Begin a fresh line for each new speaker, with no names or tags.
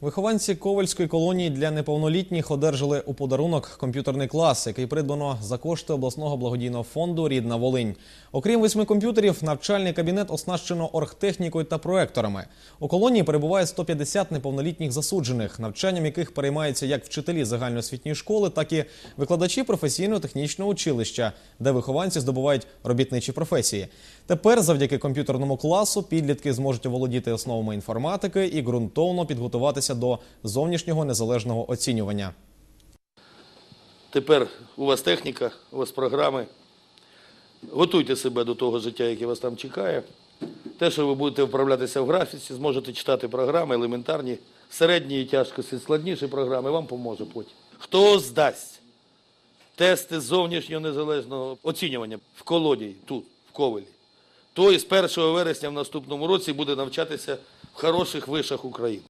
Вихованці Ковальської колонії для неповнолітніх одержали у подарунок комп'ютерний клас, який придбано за кошти обласного благодійного фонду Рідна Волинь. Окрім восьми комп'ютерів, навчальний кабінет оснащено оргтехнікою та проекторами. У колонії перебуває 150 неповнолітніх засуджених, навчанням яких переймаються як вчителі загальноосвітньої школи, так і викладачі професійно-технічного училища, де вихованці здобувають робітничі професії. Тепер, завдяки комп'ютерному класу, підлітки зможуть оволодіти основами інформатики і ґрунтовно підготуватися до зовнішнього незалежного оцінювання.
Тепер у вас техніка, у вас програми. Готуйте себе до того життя, яке вас там чекає. Те, що ви будете вправлятися в графіці, зможете читати програми елементарні, середні тяжкості, складніші програми, вам поможе потім. Хто здасть тести зовнішнього незалежного оцінювання в колонії, тут, в Ковелі, той з 1 вересня в наступному році буде навчатися в хороших вишах України.